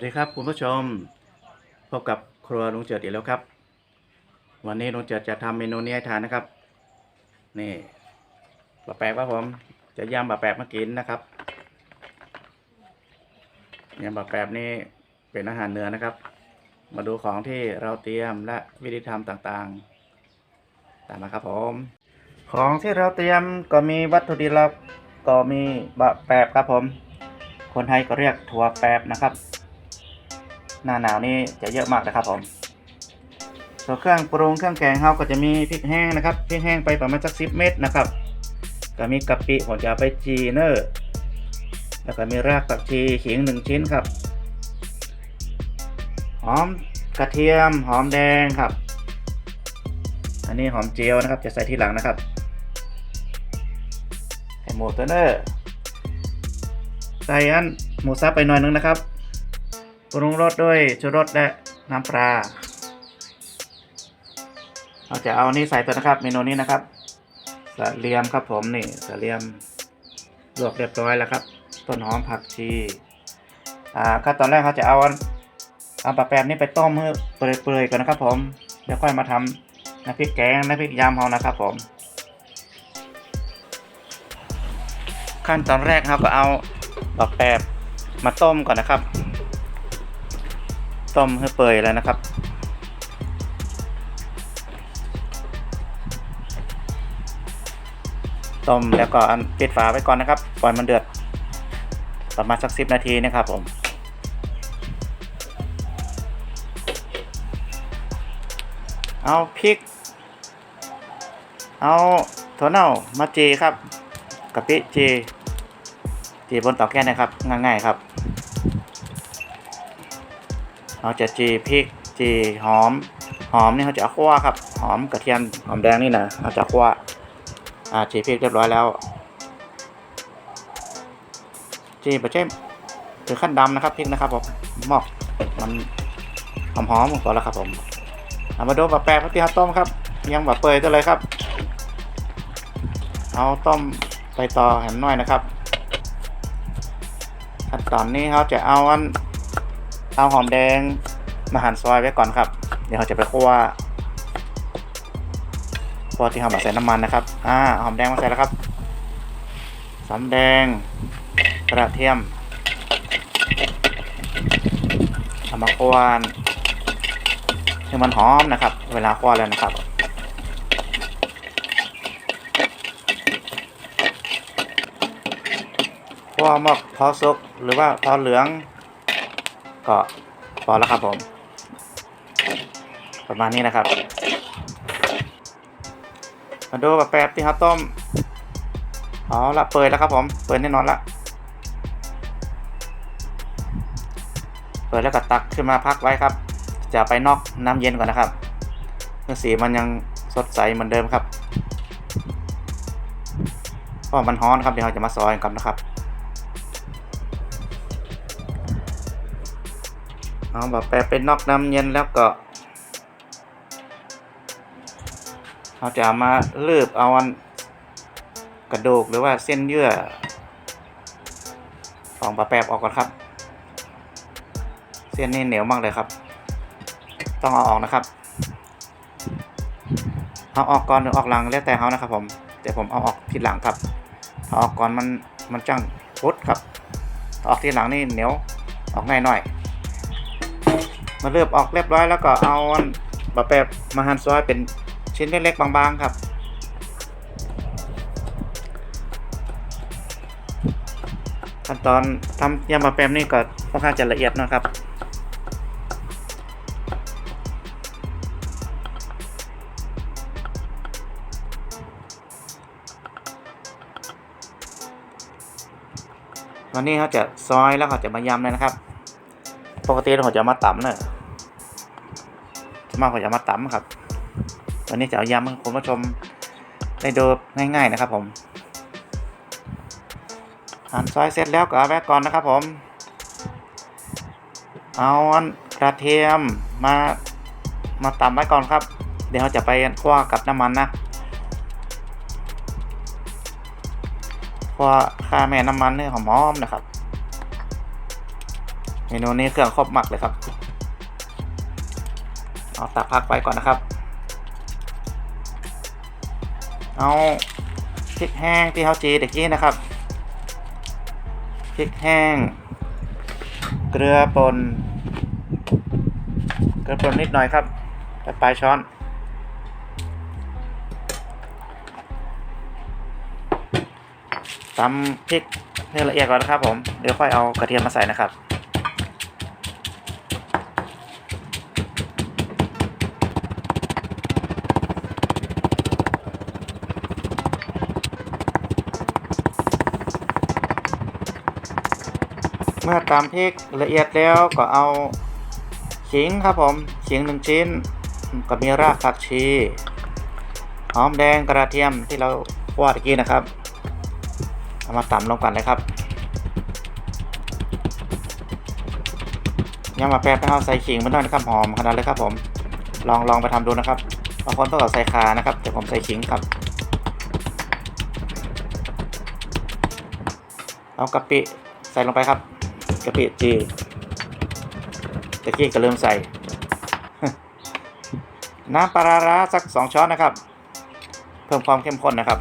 วัสดีครับคุณผู้ชมพบกับครัวลุงเจิดอีกแล้วครับ วันนี้ลุงเจิดจะทำเมนูนี้ให้ทานนะครับ นี่บะแปบครับผม จะยำบะแปบมากินนะครับยำบะแปบนี่เป็นอาหารเหนือนะครับ มาดูของที่เราเตรียมและวิธีทำต่างๆ ตามมาครับผม ของที่เราเตรียมก็มีวัตถุดิบหลักก็มีบะแปบครับผม คนไทยก็เรียกถั่วแปบนะครับ หน้าหนาวนี่จะเยอะมากนะครับผมส่วนเครื่องปรุงเครื่องแกงเขาก็จะมีพริกแห้งนะครับพริกแห้งไปประมาณสักสิบเม็ดนะครับก็มีกะปิผมจะเอาไปจีเนอร์แล้วก็มีรากผักชีขิงหนึ่งชิ้นครับ หอมกระเทียมหอมแดงครับ อันนี้หอมเจียวนะครับ จะใส่ทีหลังนะครับไข่หมูตัวเนอร์ใส่อันหมูสับไปหน่อยนึงนะครับ ปรุงรสด้วยชูรสและน้ำปลาเราจะเอานี่ใส่ตัวนะครับ เมนูนี้นะครับสะเลียมครับผมนี่สะเลียมลวกเรียบร้อยแล้วครับ ต้นหอมผักชีอ่าขั้นตอนแรกเขาจะเอาเอาปลาแปมนี่ไปต้มให้เปื่อยๆก่อนนะครับ ผมเดี๋ยวค่อยมาทำน้ำพริกแกงน้ำพริกยำเขานะครับ ผม ขั้นตอนแรกเราก็เอาปลาแปบมาต้มก่อนนะครับ ต้มให้เปื่อยแล้วนะครับ ต้มแล้วก็ปิดฝาไว้ก่อนนะครับปล่อยมันเดือด ประมาณสักสิบนาทีนะครับผมเอาพริก เอาถั่วเน่ามาจีครับกะปิจีจีบนเตาแก๊สนะครับ ง่ายๆครับ เราจะจีพริกจีหอม หอมนี่เขาจะคั่วครับ หอมกระเทียมหอมแดงนี่นะเราจะคั่วอ่าจีพริกเรียบร้อยแล้วจีบะเจ้ถึงขั้นดำนะครับพริกนะครับผมหมอกมันหอมหอมๆก่อแล้วครับผมเอามาดูบะแปะพัที่เขาต้มครับ ยังบะเปยตัวเลยครับ เอาต้มไปต่อแหมน้อยนะครับขั้นตอนนี้เขาจะเอาอัน เอาหอมแดงมาหั่นซอยไว้ก่อนครับ เดี๋ยวเราจะไปคั่วคั่วที่เรามาใส่น้ำมันนะครับ อ่า หอมแดงมาใส่แล้วครับสำแดง กระเทียมเอามาคั่วให้มันหอมนะครับ เวลาคั่วแล้วนะครับคั่วหมกพอสุกหรือว่าพอเหลือง ก็พอแล้วครับผม ประมาณนี้นะครับ มาดูแบบแป๊บที่เขาต้มอ๋อละเปิดแล้วครับผม เปิดแน่นอนละเปิดแล้วก็ตักขึ้นมาพักไว้ครับ จะไปนอกน้ำเย็นก่อนนะครับเพื่อสีมันยังสดใสเหมือนเดิมครับเพราะมันฮ้อนครับเดี๋ยวเราจะมาซอยกันนะครับ เอาแบบแปรเป็นนอกน้ำเย็นแล้วก็เราจะามาลืบเอาอันกระดูกหรือว่าเส้นเยื่อ ของปลาแปบออกก่อนครับ เส้นนี่เหนียวมากเลยครับ ต้องเอาออกนะครับเอาออกก่อนหรือออกหลังแล้วแต่เขานะครับผมแต่ผมเอาออกทีหลังครับเอาออกก่อนมันมันจังพุดครับเอาออกทีหลังนี่เหนียวออกง่ายหน่อย มาเลือบออกเรียบร้อยแล้วก็เอาบะแปบมาหั่นซอยเป็นชิ้นเล็กๆบางๆครับ ขั้นตอนทำยำบะแปบนี่ก็ค่อนข้างจะละเอียดนะครับวันนี้เขาจะซอยแล้วเขาจะมายำเลยนะครับ ปกติเราจะมาตำเนอะ มากกว่าจะมาตำครับวันนี้จะเอายำให้คุณผู้ชมได้ดูง่าย ๆนะครับผมหั่นซอยเสร็จแล้วก็เอาแวะก่อนนะครับผม เอากระเทียมมามาตำไว้ก่อนครับ เดี๋ยวเราจะไปคั่วกับน้ำมันนะคั่วข้าแม่น้ำมันเนี่ยหอมๆนะครับ เมนูนี้เครื่องครบหมักเลยครับ เอาตักพักไว้ก่อนนะครับ เอาพริกแห้งที่เขาจีเด็กกี้นะครับพริกแห้ง เกลือป่นเกลือป่นนิดหน่อยครับไปปลายช้อน ตำพริกให้ละเอียดก่อนนะครับผม เดี๋ยวค่อยเอากระเทียมมาใส่นะครับ มื่อตำพริกละเอียดแล้วก็เอาขิงครับผมขิงหนึ่งชิ้นก็มีรากผักชีหอมแดงกระเทียมที่เราคั่วตะกี้นะครับเอามาตำลงกันเลยครับยังมาแป๊บนะครับใส่ขิงมันด้วยนะครับหอมขนาดเลยครับผมลองลองไปทำดูนะครับบางคนต้องใส่คานะครับ แต่ผมใส่ขิงครับเอากะปิใส่ลงไปครับ กะปิจีตะกี้ก็เริ่มใส่ น้ำปลาร้าสักสองช้อนนะครับ เพิ่มความเข้มข้นนะครับ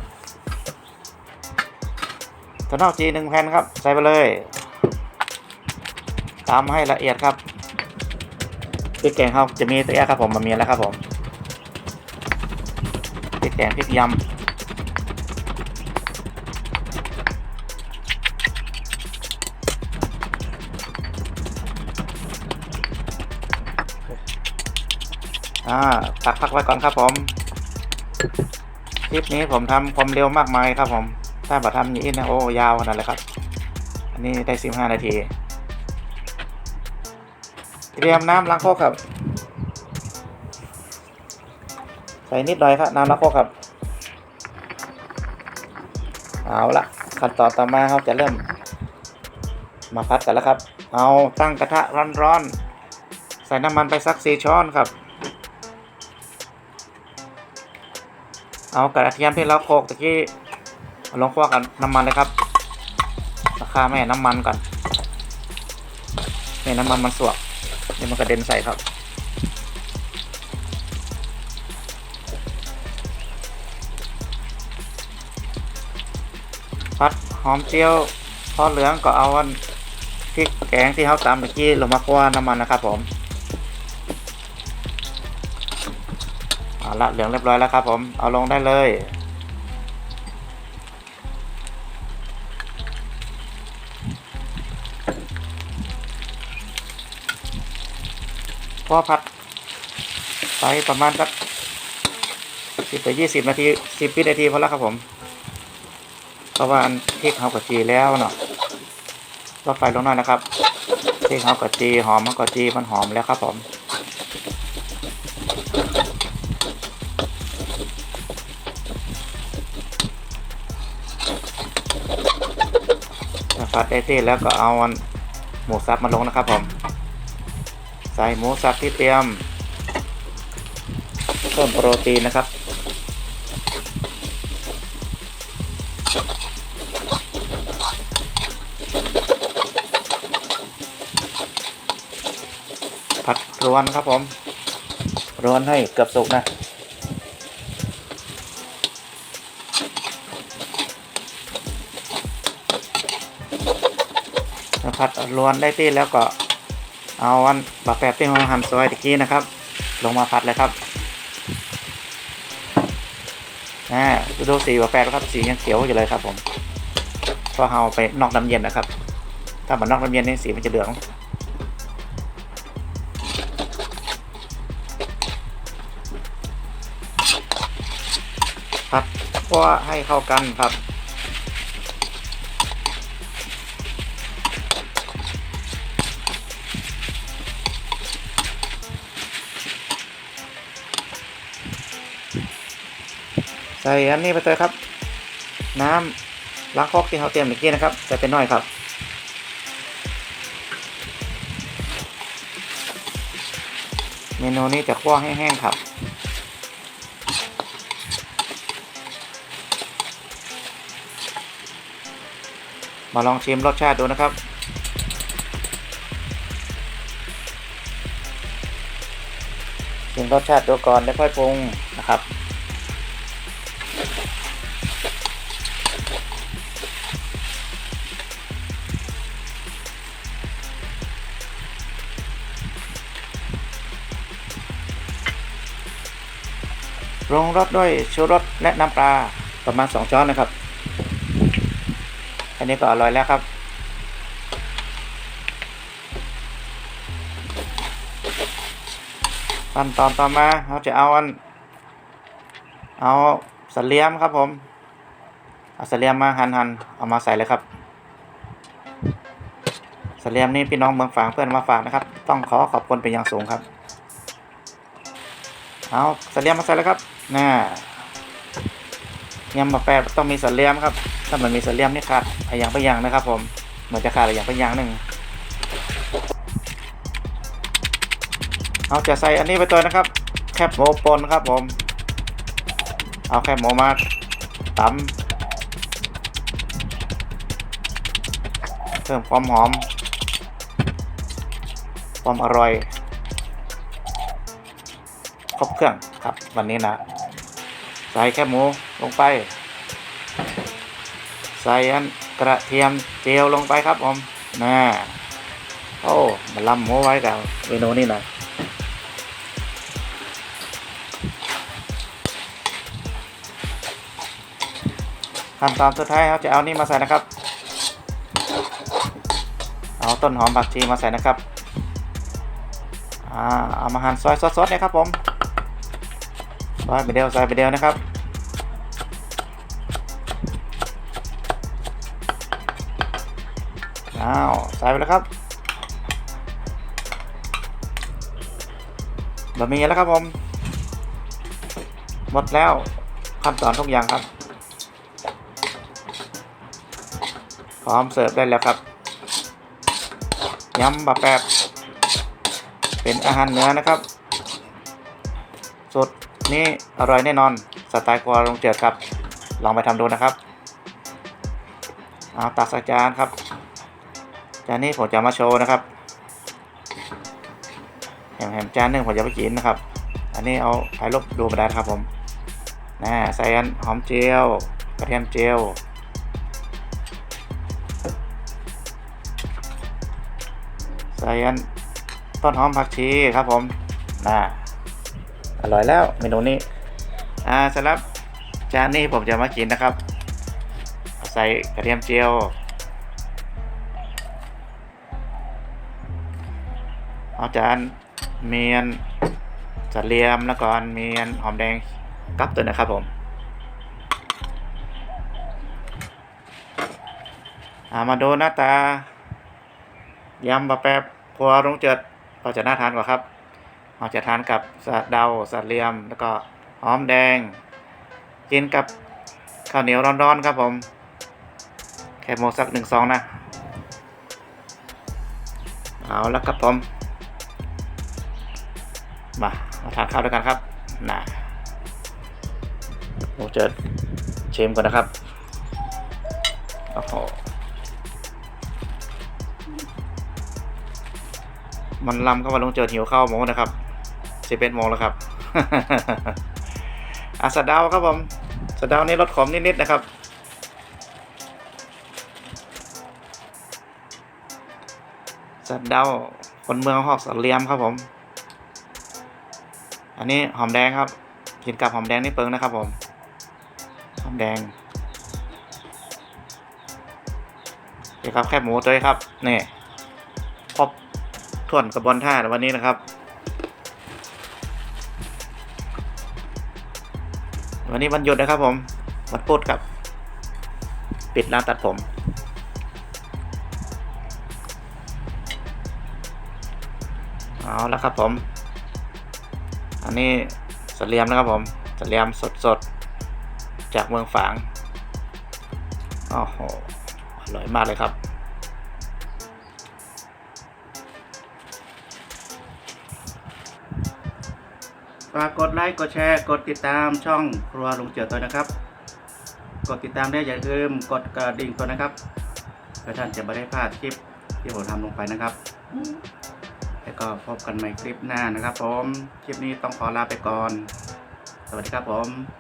ถั่วเน่าจีหนึ่งแผ่นครับ ใส่ไปเลยตามให้ละเอียดครับพริกแกงเขาจะมีตัวแยกครับผมมันมีแล้วครับผมพริกแกงพริกยำ อ่าพักพักไว้ก่อนครับผม คลิปนี้ผมทำความเร็วมากมายครับผม ถ้าบัทำอย่างนี้นะโอ้ยาวขนาดเลยครับ อันนี้ได้สิบห้านาที เตรียมน้ำล้างโคกครับ ใส่นิดหน่อยครับน้ำล้างโคกครับ เอาละขั้นตอนต่อมาเราจะเริ่ม มาพัดกันแล้วครับ เอาตั้งกระทะร้อนๆ ใส่น้ำมันไปสักสี่ช้อนครับ เอากระเทียมที่เราโขลกตะกี้เอาลงคั่วกับน้ำมันเลยครับราคาแม่น้ำมันก่อนแม่น้ำมันมันสวกเดี๋ยวมันกระเด็นใส่ครับพัดหอมเจียวพอดเหลืองก็เอาพริกแกงที่เขาตำตะกี้ลงมาคั่วน้ำมันนะครับผม เอาละเหลืองเรียบร้อยแล้วครับผมเอาลงได้เลย พอผัดไปประมาณสักสิบไปยี่สิบนาทีสิบวินาทีพอแล้วครับผมเพราะว่าอันพริกเขากะจีแล้วเนาะก็ไฟลงหน่อยนะครับพริกเขากะจีหอมเขากะจีมันหอมแล้วครับผม ผัดได้ที่แล้วก็เอาหมูสับมาลงนะครับผมใส่หมูสับที่เตรียมเพิ่มโปรตีนนะครับ ผัดรวนครับผมรวนให้เกือบสุกนะ ผัดรวนได้ที่แล้วก็เอาอันบะแปบที่เราหั่นซอยตะกี้นะครับ ลงมาผัดเลยครับอ่าดูสีบะแปบครับสียังเขียวอยู่เลยครับผมพราะเราไปนอกน้ำเย็นนะครับ ถ้ามันนอกน้ำเย็นนี่สีมันจะเหลืองผัดเพราะว่าให้เข้ากันครับ ใส่อันนี้ไปเลยครับ น้ำล้างคอกที่เขาเตรียมเมื่อกี้นะครับใส่เป็นน้อยครับเมนูนี้จะคั่วให้แห้งครับ มาลองชิมรสชาติดูนะครับ ชิมรสชาติดูก่อนแล้วค่อยปรุงนะครับ ปรุงรสด้วยชูรสและน้ำปลาประมาณ 2 ช้อนนะครับ อันนี้ก็อร่อยแล้วครับ ขั้นตอนต่อมาเราจะเอาอัน เอาสเลียมครับผม เอาสเลียมมาหันหันๆเอามาใส่เลยครับสเลียมนี่พี่น้องเมืองฝางเพื่อนมาฝากนะครับ ต้องขอขอบคุณเป็นอย่างสูงครับ เอาสะเลียมมาใส่เลยครับน่ายำบะแปรต้องมีสะเลียมครับ ถ้ามันมีสะเลียมนี่ขาดอะไรอย่างไปอย่างนะครับ ผมเหมือนจะขาดอะไรอย่างไปอย่างหนึ่งเอาจะใส่อันนี้ไปตัวนะครับ แคบหมูปนครับผม เอาแคบหมูมาตำเพิ่มความหอม ความอร่อย ครบเครื่องครับ วันนี้นะ ใส่แคบหมูลงไป ใส่อันกระเทียมเจียวลงไปครับผมน่าโอ้มาลำหมูไว้กับเมนูนี้หน่อยขั้นตอนสุดท้ายเราจะเอานี่มาใส่นะครับ เอาต้นหอมผักชีมาใส่นะครับ อ่า เอามาหั่นซอยสดๆเนี่ยครับผม ซอยไปเดียวซอยไปเดียวนะครับอ้าวใส่ไปแล้วครับบะหมี่แล้วครับผม หมดแล้วขั้นตอนทุกอย่างครับ พร้อมเสิร์ฟได้แล้วครับยำบะแปบเป็นอาหารเนื้อนะครับ สด นี่อร่อยแน่นอนสไตล์ครัวลงเจิดครับ ลองไปทำดูนะครับเอาตักใส่จานครับจานนี้ผมจะมาโชว์นะครับแหมๆจานหนึ่งผมจะไปกินนะครับ อันนี้เอาถ่ายรูปดูมาได้ครับผมนะใส่อันหอมเจียวกระเทียมเจียวใส่อันต้นหอมผักชีครับผมน่า อร่อยแล้วเมนูนี้ อ่าสำหรับจานนี้ผมจะมากินนะครับ ใส่กระเทียมเจียว เอาจานเมียนจัดเลียมแล้วก็อันเมียนหอมแดงกับตัวนะครับผมอามาดูหน้าตายำบะแปบครัวรุงเจิดเราจะน่าทานกว่าครับ เราจะทานกับสะเดาสะเลียม แล้วก็หอมแดง กินกับข้าวเหนียวร้อนๆครับผม แค่โมสักหนึ่งซองนะ เอาแล้วครับผม มา มาทานข้าวด้วยกันครับนะโมเจิดชิมก่อนนะครับ โอ้โห มันลำเข้ามาลงเจอหิวข้าวหมูนะครับ สิบเอ็ดโมงแล้วครับอาสดาวครับผมสดาวนี่รสขมนิดๆนะครับสดาวคนเมืองหอกสเลียมครับผม อันนี้หอมแดงครับกินกับหอมแดงนี่เปิงนะครับผมหอมแดงเดี๋ยวครับแคบหมูตัวครับนี่ครบท่วนกระบวนท่าวันนี้นะครับ วันนี้วันหยุดนะครับผมวันพุธครับ ปิดร้านตัดผม เอาแล้วครับผม อันนี้สเลียมนะครับผมสเลียมสดๆ จากเมืองฝางโอ้โหอร่อยมากเลยครับ ฝากกดไลค์กดแชร์กดติดตามช่องครัวลุงเจียวตัวนะครับ กดติดตามได้อย่าลืมกดกระดิ่งตัวนะครับเพื่อท่านจะไม่ได้พลาดคลิปที่ผมทำลงไปนะครับแถแล้วก็พบกันใหม่คลิปหน้านะครับ ผมคลิปนี้ต้องขอลาไปก่อน สวัสดีครับผม